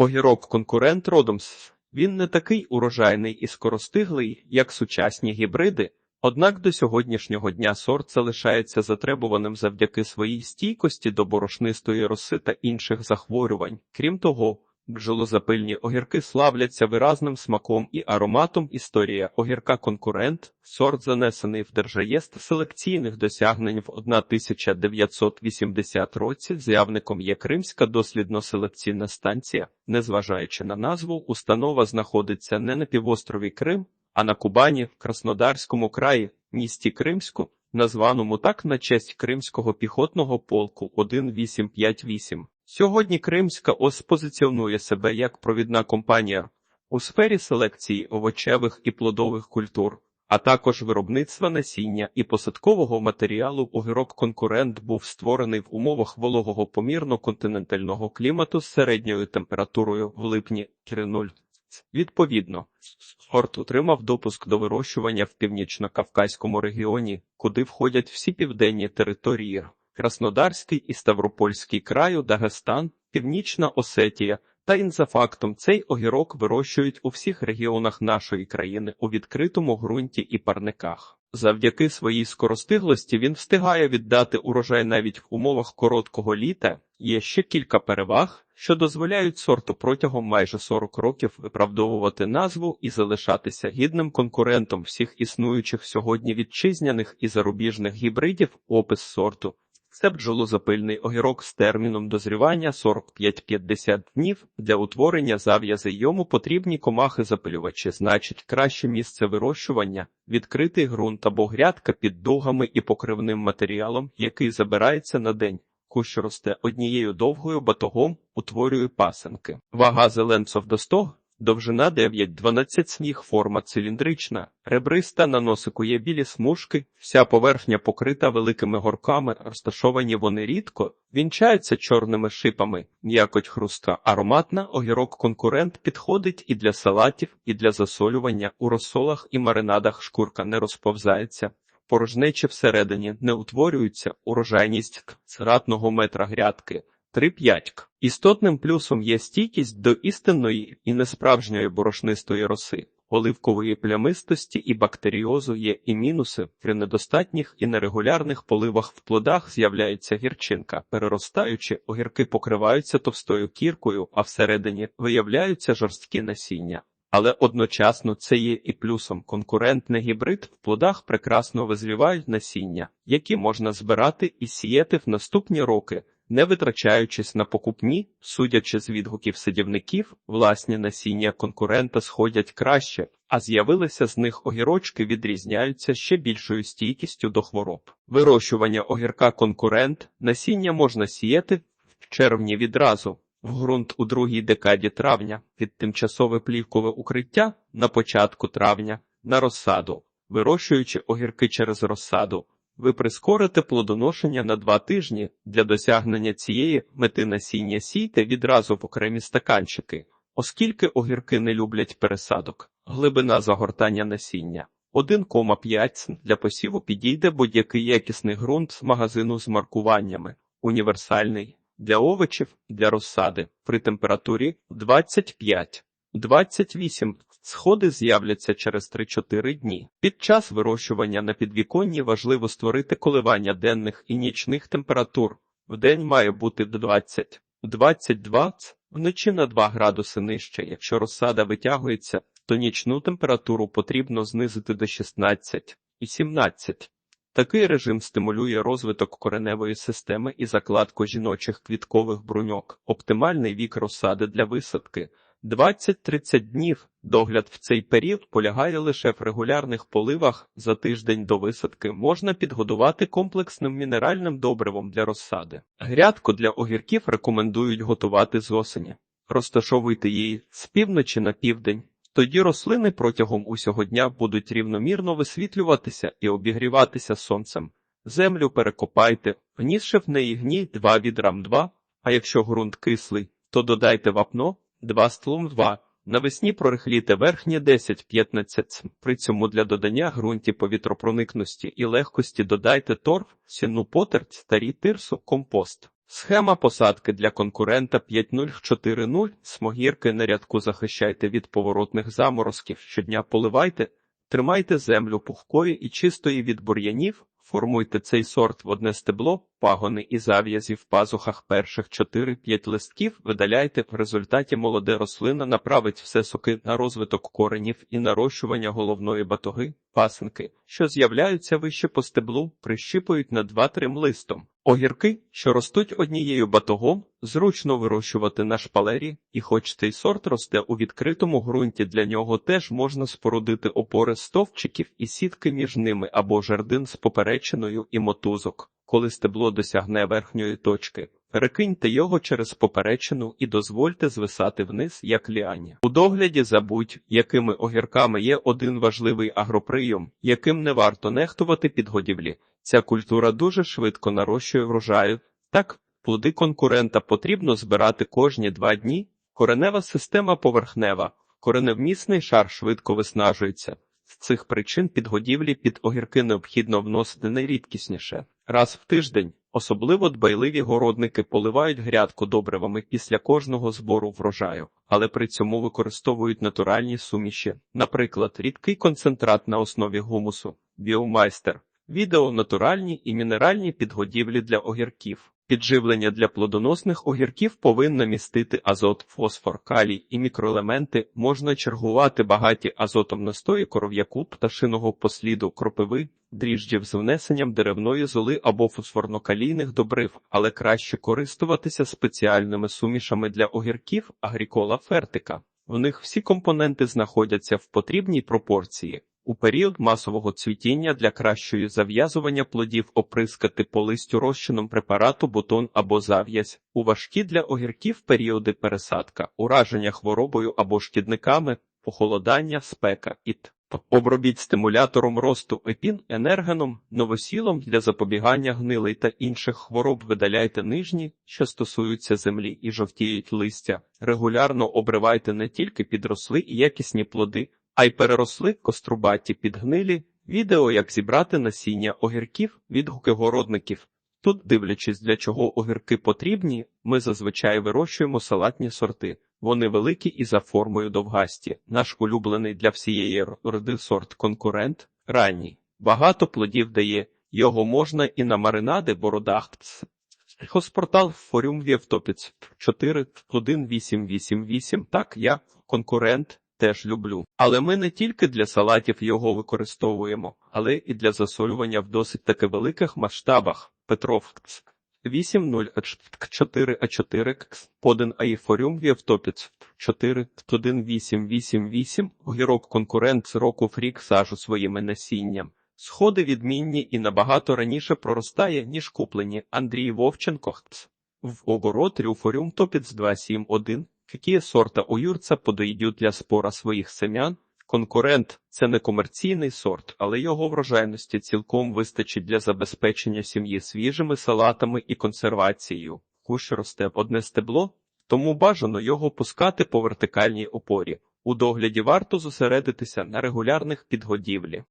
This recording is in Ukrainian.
Огірок конкурент родом з він не такий урожайний і скоростиглий, як сучасні гібриди, однак до сьогоднішнього дня сорт залишається затребуваним завдяки своїй стійкості до борошнистої роси та інших захворювань. Крім того, бджолозапильні огірки славляться виразним смаком і ароматом. Історія огірка конкурент, сорт занесений в держреєстр селекційних досягнень в 1980 році. З'явником є Кримська дослідно-селекційна станція. Незважаючи на назву, установа знаходиться не на півострові Крим, а на Кубані, в Краснодарському краї, місті Кримську, названому так на честь Кримського піхотного полку 1858. Сьогодні Кримська ОС позиціонує себе як провідна компанія у сфері селекції овочевих і плодових культур, а також виробництва насіння і посадкового матеріалу. Огірок конкурент був створений в умовах вологого помірно-континентального клімату з середньою температурою в липні 0. Відповідно, сорт отримав допуск до вирощування в північно-кавказькому регіоні, куди входять всі південні території. Краснодарський і Ставропольський краю, Дагестан, Північна Осетія та інзафактом цей огірок вирощують у всіх регіонах нашої країни у відкритому ґрунті і парниках. Завдяки своїй скоростиглості він встигає віддати урожай навіть в умовах короткого літа. Є ще кілька переваг, що дозволяють сорту протягом майже 40 років виправдовувати назву і залишатися гідним конкурентом всіх існуючих сьогодні вітчизняних і зарубіжних гібридів. Опис сорту. Це бджолозапильний огірок з терміном дозрівання 45-50 днів. Для утворення зав'язи йому потрібні комахи-запилювачі, значить краще місце вирощування, відкритий ґрунт або грядка під дугами і покривним матеріалом, який забирається на день. Кущ росте однією довгою батогом, утворює пасенки. Вага зеленцов до 100 Довжина 9-12 сніг, форма циліндрична, ребриста на носику є білі смужки, вся поверхня покрита великими горками, розташовані вони рідко, вінчаються чорними шипами, м'якоть хрустка, ароматна, огірок конкурент підходить і для салатів, і для засолювання, у розсолах і маринадах шкурка не розповзається. Порожнечі всередині не утворюються, урожайність цератного метра грядки. 3-5. Істотним плюсом є стійкість до істинної і несправжньої борошнистої роси, оливкової плямистості і бактеріозу є і мінуси. При недостатніх і нерегулярних поливах в плодах з'являється гірчинка, переростаючи, огірки покриваються товстою кіркою, а всередині виявляються жорсткі насіння. Але одночасно це є і плюсом конкурентний гібрид в плодах прекрасно визрівають насіння, які можна збирати і сіяти в наступні роки не витрачаючись на покупні, судячи з відгуків садівників, власні насіння конкурента сходять краще, а з'явилися з них огірочки відрізняються ще більшою стійкістю до хвороб. Вирощування огірка конкурент насіння можна сіяти в червні відразу. В ґрунт у другій декаді травня під тимчасове плівкове укриття на початку травня на розсаду, вирощуючи огірки через розсаду, ви прискорите плодоношення на два тижні. Для досягнення цієї мети насіння сійте відразу в окремі стаканчики, оскільки огірки не люблять пересадок. Глибина загортання насіння 1,5 для посіву підійде будь-який якісний ґрунт з магазину з маркуваннями, універсальний для овочів, для розсади при температурі 25. 28. Сходи з'являться через 3-4 дні. Під час вирощування на підвіконні важливо створити коливання денних і нічних температур. Вдень має бути 20, 22, вночі на 2 градуси нижче. Якщо розсада витягується, то нічну температуру потрібно знизити до 16 і 17. Такий режим стимулює розвиток кореневої системи і закладку жіночих квіткових бруньок, оптимальний вік розсади для висадки. 20-30 днів. Догляд в цей період полягає лише в регулярних поливах. За тиждень до висадки можна підгодувати комплексним мінеральним добривом для розсади. Грядку для огірків рекомендують готувати з осені. Розташовуйте її з півночі на південь. Тоді рослини протягом усього дня будуть рівномірно висвітлюватися і обігріватися сонцем. Землю перекопайте, внісши в неї гній 2 відрам 2, а якщо ґрунт кислий, то додайте вапно. Два стлум 2. Навесні прорихліте верхнє 10-15. При цьому для додання ґрунті повітропроникності і легкості додайте торф, сінну потерть, старі тирсу, компост. Схема посадки для конкурента 5040. Смогірки на рядку захищайте від поворотних заморозків. Щодня поливайте, тримайте землю пухкою і чистою від бур'янів. Формуйте цей сорт в одне стебло, пагони і зав'язі в пазухах перших 4-5 листків видаляйте. В результаті молоде рослина направить все соки на розвиток коренів і нарощування головної батоги. пасенки, що з'являються вище по стеблу, прищіпують на 2-3 листом. Огірки, що ростуть однією батогом, зручно вирощувати на шпалері, і хоч цей сорт росте у відкритому ґрунті, для нього теж можна спорудити опори стовпчиків і сітки між ними або жердин з поперечиною і мотузок. Коли стебло досягне верхньої точки, перекиньте його через поперечину і дозвольте звисати вниз, як ліані. У догляді забудь, якими огірками є один важливий агроприйом, яким не варто нехтувати підгодівлі. Ця культура дуже швидко нарощує врожаю. Так, плоди конкурента потрібно збирати кожні два дні. Коренева система поверхнева, кореневмісний шар швидко виснажується. З цих причин підгодівлі під огірки необхідно вносити найрідкісніше. Раз в тиждень, особливо дбайливі городники поливають грядку добривами після кожного збору врожаю, але при цьому використовують натуральні суміші, наприклад, рідкий концентрат на основі гумусу, біомайстер, відео натуральні і мінеральні підгодівлі для огірків. Підживлення для плодоносних огірків повинно містити азот, фосфор, калій і мікроелементи. Можна чергувати багаті азотом настої коров'яку, пташиного посліду, кропиви, дріжджів з внесенням деревної золи або фосфорно-калійних добрив, але краще користуватися спеціальними сумішами для огірків агрікола фертика. В них всі компоненти знаходяться в потрібній пропорції. У період масового цвітіння для кращої зав'язування плодів оприскати по листю розчином препарату бутон або зав'язь. У важкі для огірків періоди пересадка, ураження хворобою або шкідниками, похолодання, спека і т. Обробіть стимулятором росту епін, енергеном, новосілом для запобігання гнилей та інших хвороб видаляйте нижні, що стосуються землі і жовтіють листя. Регулярно обривайте не тільки підросли і якісні плоди, а й переросли кострубаті підгнилі, відео, як зібрати насіння огірків, відгуки городників. Тут, дивлячись, для чого огірки потрібні, ми зазвичай вирощуємо салатні сорти. Вони великі і за формою довгасті. Наш улюблений для всієї роди сорт конкурент ранній. Багато плодів дає, його можна і на маринади бородахтц. Хоспортал Форум Вєвтопіц 41888. Так, я конкурент теж люблю. Але ми не тільки для салатів його використовуємо, але і для засолювання в досить таки великих масштабах. Петров 80 а 4 Поден Аїфоріум Вєвтопіц 4 1888 Огірок конкурент з року фрік сажу своїми насінням. Сходи відмінні і набагато раніше проростає, ніж куплені. Андрій Вовченко. В огород Рюфоріум Топіц 271 Какие сорта у Юрца подойдуть для спора своїх семян? Конкурент це не комерційний сорт, але його врожайності цілком вистачить для забезпечення сім'ї свіжими салатами і консервацією. Кущ росте одне стебло, тому бажано його пускати по вертикальній опорі. У догляді варто зосередитися на регулярних підгодівлі.